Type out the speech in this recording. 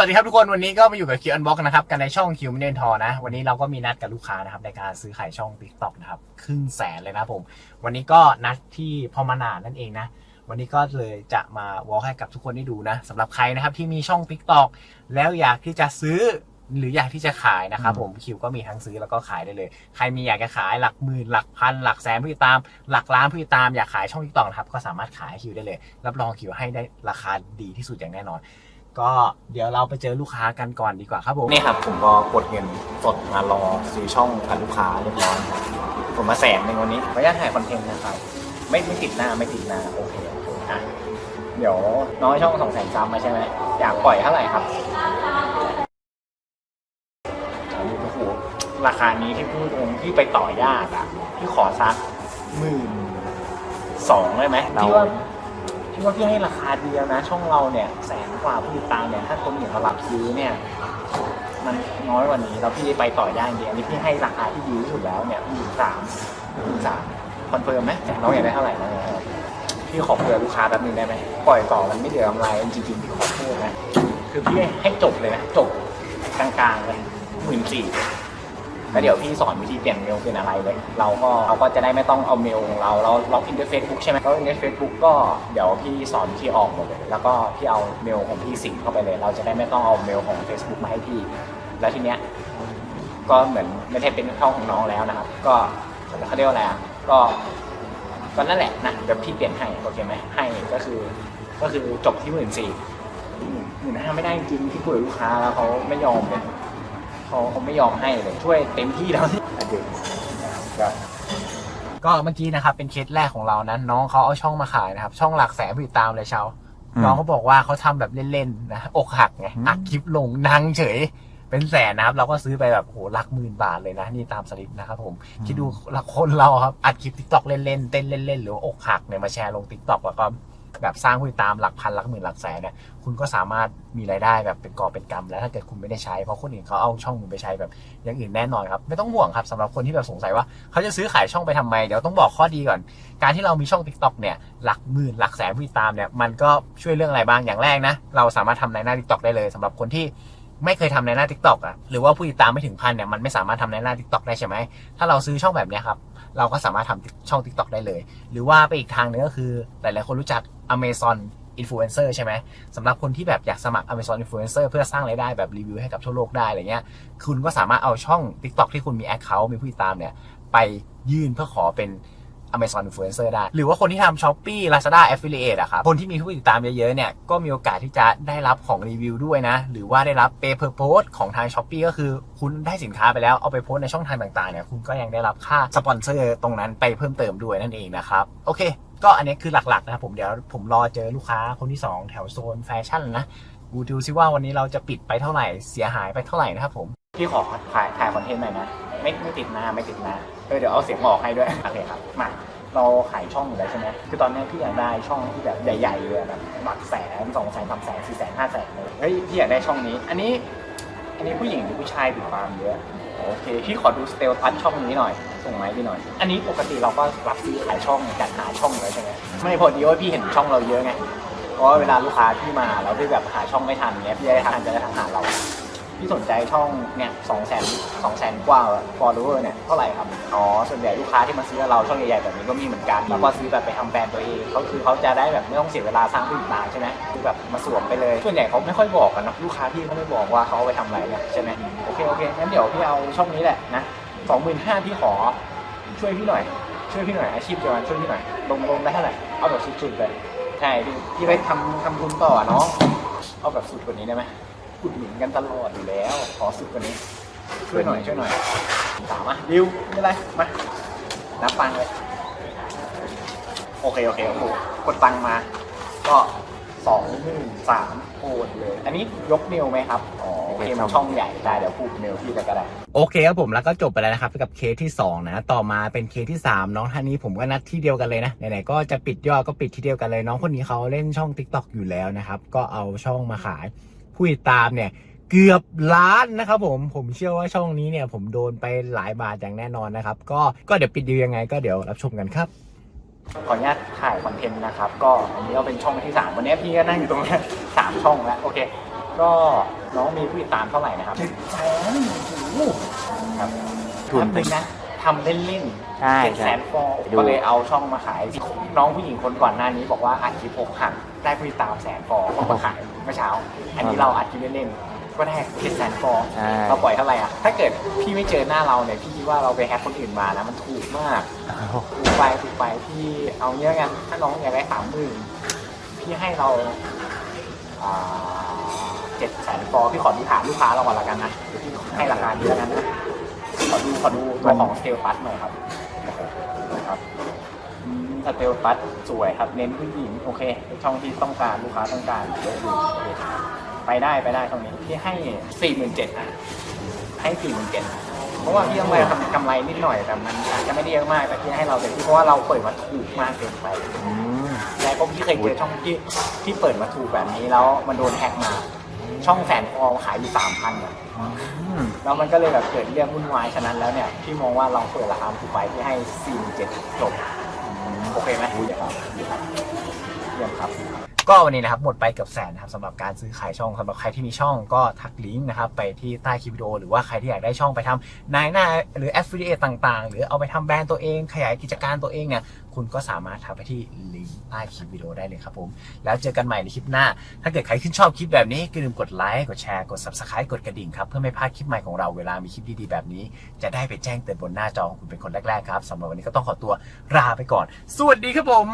สวัสดีครับทุกคนวันนี้ก็มาอยู่กับคิวอันบ็อกนะครับกันในช่องคิวมิเนนทอนะ วันนี้เราก็มีนัดกับลูกค้านะครับในการซื้อขายช่อง t ิ k t o k นะครับครึ่งแสนเลยนะผม วันนี้ก็นัดที่พอมานานั่นเองนะ วันนี้ก็เลยจะมาวอลให้กับทุกคนได้ดูนะสำหรับใครนะครับที่มีช่อง t ิ k t o k แล้วอยากที่จะซื้อหรืออยากที่จะขายนะครับผมคิวก็มีทั้งซื้อแล้วก็ขายได้เลย ใครมีอยากจะขายหลักหมื่นหลักพันหลักแสนผู้ติดตาม หลักล้านผู้ติดตามอยากขายช่องทิกตอกนะครับก็สามารถขายให้คิวได้เลย รับรองคิวให้ได้ราคาดีที่สุดอย่างแน่นอน ก็เดี๋ยวเราไปเจอลูกค้ากันก่อนดีกว่าครับผมนี่ครับผมก็กดเงินสดมารอซื้อช่องกับลูกค้าเรียบร้อยครับผมมาแสนหนึ่งวันนี้ขออนุญาตถ่ายคอนเทนต์นะครับไม่ไม่ติดหน้าไม่ติดหน้าโอเคโอเคอะเดี๋ยวน้อยช่องสองแสนซับมาใช่ไหมอยากปล่อยเท่าไหร่ครับโอ้โหราคานี้ที่พูดตรงที่ไปต่อยากอะพี่ขอสักหมื่นสองได้ไหมพี่ว่า พี่ว่าพี่ให้ราคาเดียวนะ ช่องเราเนี่ยแสนกว่าผู้ติดตามเนี่ยถ้าคนอื่นเขารับซื้อเนี่ย มันน้อยกว่านี้แล้วพี่ไปต่อยากจริงอันนี้พี่ให้ราคาที่ดีที่สุดแล้วเนี่ยหมื่นสามหมื่นสามคอนเฟิร์มไหมน้องอยากได้เท่าไหร่นะพี่ขอเผื่อลูกค้าแป๊บนึงได้ไหมปล่อยต่อมันไม่เหลือกำไรจริงๆพี่ขอโทษนะคือพี่ให้จบเลยนะจบกลางๆเลยหมื่นสี่ แล้วเดี๋ยวพี่สอนวิธีเปลี่ยนเมลเป็นอะไรเลย เราก็เราก็จะได้ไม่ต้องเอาเมลของเราเราล็อกอินด้วยเฟซบุ๊กใช่ไหมล็อกอินด้วยเฟซบุ๊กก็เดี๋ยวพี่สอนวิธีออกหมดเลย แล้วก็พี่เอาเมลของพี่สิงเข้าไปเลย เราจะได้ไม่ต้องเอาเมลของ Facebook มาให้พี่ แล้วทีเนี้ยก็เหมือนไม่ได้เป็นช่องของน้องแล้วนะครับ ก็เขาเรียกว่าอะไรอะก็ก็นั่นแหละนะเดี๋ยวพี่เปลี่ยนให้โอเคไหมให้ก็คือก็คือจบที่หมื่นสี่หมื่นห้าไม่ได้จริงที่คุยกับลูกค้าแล้วเขาไม่ยอมเลย เขาเขาไม่ยอมให้เลยช่วยเต็มที่แล้วนี่ก็เมื่อกี้นะครับเป็นเคสแรกของเรานะน้องเขาเอาช่องมาขายนะครับ ช่องหลักแสนผู้ติดตามเลยเชาอืมน้องเขาบอกว่าเขาทำแบบเล่นๆนะอกหักไงอืมอัดคลิปลงดังเฉยเป็นแสนนะครับ เราก็ซื้อไปแบบโหหลักหมื่นบาทเลยนะ นี่ตามสลิปนะครับผมคิดดูละคนเราครับอัดคลิปทิกตอกเล่นๆเต้นเล่นๆหรือว่าอกหักเนี่ยมาแชร์ลงทิกตอกแล้วก็ แบบสร้างผู้ติดตามหลักพันหลักหมื่นหลักแสนเนี่ยคุณก็สามารถมีรายได้แบบเป็นกอบเป็นกำแล้วถ้าเกิดคุณไม่ได้ใช้เพราะคนอื่นเขาเอาช่องคุณไปใช้แบบอย่างอื่นแน่นอนครับไม่ต้องห่วงครับสำหรับคนที่แบบสงสัยว่าเขาจะซื้อขายช่องไปทำไมเดี๋ยวต้องบอกข้อดีก่อน การที่เรามีช่อง TikTok เนี่ยหลักหมื่นหลักแสนผู้ติดตามเนี่ยมันก็ช่วยเรื่องอะไรบ้างอย่างแรกนะเราสามารถทำในหน้า TikTok ได้เลยสำหรับคนที่ไม่เคยทำในหน้า TikTok อะหรือว่าผู้ติดตามไม่ถึงพันเนี่ยมันไม่สามารถทำในหน้า TikTok ได้ใช่ไหมถ้าเราซื้อช่องแบบเนี้ยครับเราก็สามารถทำช่อง TikTok ได้เลย หรือว่าไปอีกทางหนึงก็คือหลายๆคนรู้จัก Amazon Influencer ใช่ไหมสำหรับคนที่แบบอยากสมัคร Amazon Influencer เพื่อสร้างรายได้แบบรีวิวให้กับทั่วโลกได้อะไรเงี้ยคุณก็สามารถเอาช่อง TikTok ที่คุณมี Account มีผู้ติดตามเนี่ยไปยื่นเพื่อขอเป็น Amazon Influencer ได้ หรือว่าคนที่ทำ Shopee Lazada Affiliate อะครับ คนที่มีผู้ติดตามเยอะๆ เนี่ย ก็มีโอกาสที่จะได้รับของรีวิวด้วยนะ หรือว่าได้รับ Pay per post ของทาง Shopee ก็คือคุณได้สินค้าไปแล้ว เอาไปโพสในช่องทางต่างๆ เนี่ย คุณก็ยังได้รับค่าสปอนเซอร์ตรงนั้นไปเพิ่มเติมด้วยนั่นเองนะครับ โอเค ก็อันนี้คือหลักๆนะครับผมเดี๋ยวผมรอเจอลูกค้าคนที่ 2 แถวโซนแฟชั่นนะกูดูซิว่าวันนี้เราจะปิดไปเท่าไหร่เสียหายไปเท่าไหร่นะครับผมพี่ขอถ่ายถ่ายคอนเทนต์หน่อยนะไม่ไม่ติดหน้าไม่ติดหน้าเออเดี๋ยวเอาเสียงออกให้ด้วยโอเคครับมาเราขายช่องอยู่แล้วใช่ไหมคือตอนนี้พี่อยากได้ช่องที่แบบใหญ่ๆเลยแบบหลักแสนสองแสนสามแสนสี่แสนห้าแสนเลยเฮ้ยพี่อยากได้ช่องนี้ อันนี้ อันนี้ผู้หญิงหรือผู้ชายติดตามเยอะโอเคพี่ขอดูสเตลตัสช่องนี้หน่อย ส่งไหมาให้พี่หน่อย อันนี้ปกติเราก็รับซื้อขายช่องจัดหาช่องเลยใช่ไหมไม่พอดีว่าพี่เห็นช่องเราเยอะไงเพราะว่าเวลาลูกค้าที่มาเราที่แบบหาช่องไม่ทันเนี้ยพี่จะได้ทางจะได้ทางหาเรา พี่สนใจช่องเนี่ยสองแสนสองแสนกว่า follower เนี่ยเท่าไหร่ครับ อ๋อ ส่วนใหญ่ลูกค้าที่มาซื้อกับเราช่องใหญ่ๆแบบนี้ก็มีเหมือนกัน แล้วก็ซื้อแบบไปทำแบรนด์ตัวเองเขาคือเขาจะได้แบบไม่ต้องเสียเวลาสร้างผู้ติดตามใช่ไหมคือแบบมาสวมไปเลย ส่วนใหญ่เขาไม่ค่อยบอกกันเนอะลูกค้าพี่เขาไม่บอกว่าเขาเอาไปทำอะไรเนี่ยใช่ไหมโอเคโอเคงั้นเดี๋ยวพี่เอาช่องนี้แหละนะสองหมื่นห้าพี่ขอช่วยพี่หน่อย ช่วยพี่หน่อยอาชีพเดียวกันช่วยพี่หน่อยลงลงได้เท่าไหร่เอาแบบสุดๆเลยใช่พี่พี่ไปทำทำทุนต่อเนาะเอาแบบสุดกว่านี้ได้ไหม อุดหนุนกันตลอดอยู่แล้ว ขอสุดกว่านี้ ช่วยหน่อยช่วยหน่อยสามอะดิวไม่เป็นไรมานับตังค์เลย โอเคโอเคโอ้โหกดตังค์มา ก็สองหมื่นสามโอนเลย อันนี้ยกเมลไหมครับ อ๋อโอเคมันช่องใหญ่ได้เดี๋ยวพูดเมลพี่เลยก็ได้ โอเคครับผมแล้วก็จบไปแล้วนะครับกับเคสที่ 2 นะ ต่อมาเป็นเคสที่ 3 น้องท่านนี้ผมก็นัดที่เดียวกันเลยนะไหนๆก็จะปิดยอดก็ปิดที่เดียวกันเลย น้องคนนี้เขาเล่นช่อง Tik t o อกอยู่แล้วนะครับ ก็เอาช่องมาขาย ผู้ติดตามเนี่ยเกือบล้านนะครับผมผมเชื่อว่าช่องนี้เนี่ย ผมโดนไปหลายบาทอย่างแน่นอนนะครับ ก็ก็เดี๋ยวปิดดีลยังไง ก็เดี๋ยวรับชมกันครับขออนุญาตถ่ายคอนเทนต์นะครับ ก็อันนี้ก็เป็นช่องที่ 3 วันนี้พี่ก็นั่งอยู่ตรงนี้สามช่องแล้ว โอเค ก็น้องมีผู้ติดตามเท่าไหร่นะครับเจ็ดแสนโอ้โหครับทุนทำหนึ่งนะ ทำเล่นๆใช่เจ็ดใช่แสนฟองดูก็เลยเอาช่องมาขาย น้องผู้หญิงคนก่อนหน้านี้บอกว่าอัดคลิปอกหักได้ผู้ติดตามแสนฟองก็มาขายเมื่อเช้า อันนี้เราอัดคลิปเล่นๆก็ได้เจ็ดแสนฟองใช่เราปล่อยเท่าไหร่อะถ้าเกิดพี่ไม่เจอหน้าเราเนี่ยพี่คิดว่าเราไปแฮกคนอื่นมานะมันถูกมากถูกไปถูกไปพี่เอาเยอะกันถ้าน้องอยากได้สามหมื่นพี่ให้เราเจ็ดแสนฟอร์พี่ขอดูถามลูกค้าเราก่อนละกันนะเดี๋ยวพี่ให้ราคานี้แล้วกันนะ ขอดูขอดูตัวของสเตลปัสหน่อยครับนะครับอืมสเตลปัสสวยครับ เน้นผู้หญิงโอเค ช่องที่ต้องการลูกค้าต้องการเยอะอยู่โอเคไปได้ไปได้ตรงนี้พี่ให้สี่หมื่นเจ็ดอะให้สี่หมื่นเจ็ดเพราะว่าพี่ต้องไปทำกำไรนิดหน่อยแต่มันอาจจะไม่ได้เยอะมากแต่พี่ให้เราเต็มที่เพราะว่าเราเปิดมาถูกมากเกินไปอืมแต่ก็พี่เคยเจอช่องที่ที่เปิดมาถูกแบบนี้แล้วมันโดนแฮกมา ช่องแสนฟองขายอยู่สามพันอะอืม แล้วมันก็เลยแบบเกิดเรื่องวุ่นวายฉะนั้นแล้วเนี่ยพี่มองว่าเราเปิดราคาถูกไปที่ให้สี่เจ็ดจบโอเคไหมเยี่ยมครับเยี่ยมครับ ก็วันนี้นะครับหมดไปเกือบแสนนะครับสำหรับการซื้อขายช่องสำหรับใครที่มีช่องก็ทักลิงก์นะครับไปที่ใต้คลิปวิดีโอหรือว่าใครที่อยากได้ช่องไปทำนายหน้าหรือ affiliate ต่างๆ หรือเอาไปทำแบรนด์ตัวเองขยายกิจการตัวเองเนี่ยคุณก็สามารถทักไปที่ลิงก์ใต้คลิปวิดีโอได้เลยครับผมแล้วเจอกันใหม่ในคลิปหน้า ถ้าเกิดใครขึ้นชอบคลิปแบบนี้ก็อย่าลืมกดไลค์กดแชร์กด subscribe กดกระดิ่งครับเพื่อไม่พลาดคลิปใหม่ของเราเวลามีคลิปดีๆแบบนี้ จะได้ไปแจ้งเตือนบนหน้าจอของคุณเป็นคนแรกๆครับสำหรับวันนี้ก็ต้องขอตัวลาไปก่อน สวัสดีครับผม